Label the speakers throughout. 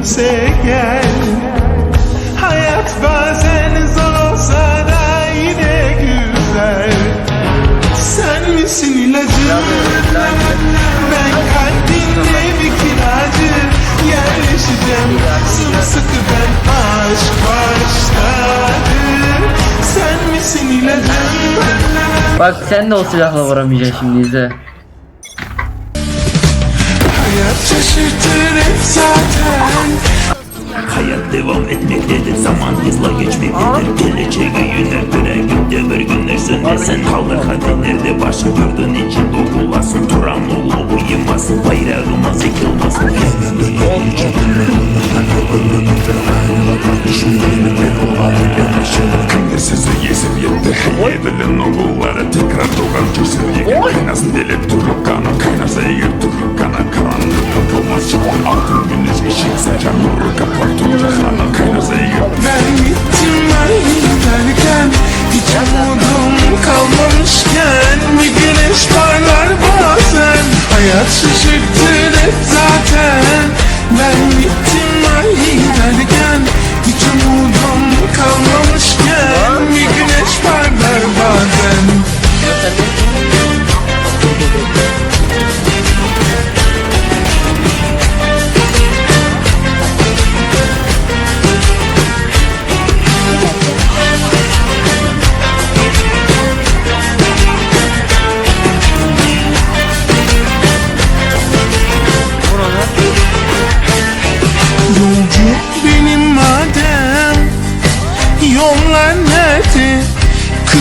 Speaker 1: gülümse gel Hayat bazen zor olsa da yine güzel. Sen misin ilacım Ben kalbinde bir kiracı. Yerleşeceğim sımsıkı ben aşk başladı. Sen misin ilacım
Speaker 2: Bak sen de o silahla vuramayacaksın şimdi izle.
Speaker 1: Hayat şaşırtır hep zaten.
Speaker 3: Hayat devam etmektedir Zaman hızla geçmektedir. Geleceğe yöneltire Gitti bir günler söner Sen kalır hadi nerede başı gördüğün için Dokulasın Turan oğlu uyumasın Bayrağımız yıkılmasın
Speaker 4: Sizi yesip yetti. Yedilen oğulları. Tekrar doğan kesin. Kaynasın delip durup kanı Kaynarsa eğer durup kanı
Speaker 1: Such a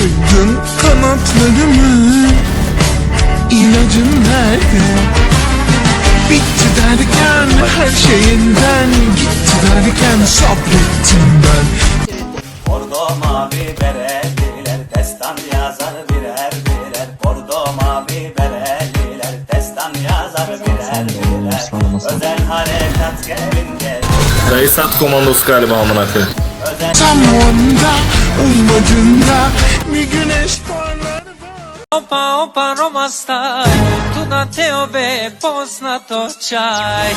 Speaker 1: Kırdın kanatlarımı. İlacın nerede? Bitti derken her şeyinden. Gitti derken sabrettim ben.
Speaker 5: Bordo mavi bereliler destan yazar birer birer. Bordo mavi bereliler destan yazar birer birer. Özel harekat gelin gel
Speaker 6: Dayısat komandosu galiba amına koyayım.
Speaker 1: Tam onda ummadığında
Speaker 7: ostaj Tu na teobe poznato čaj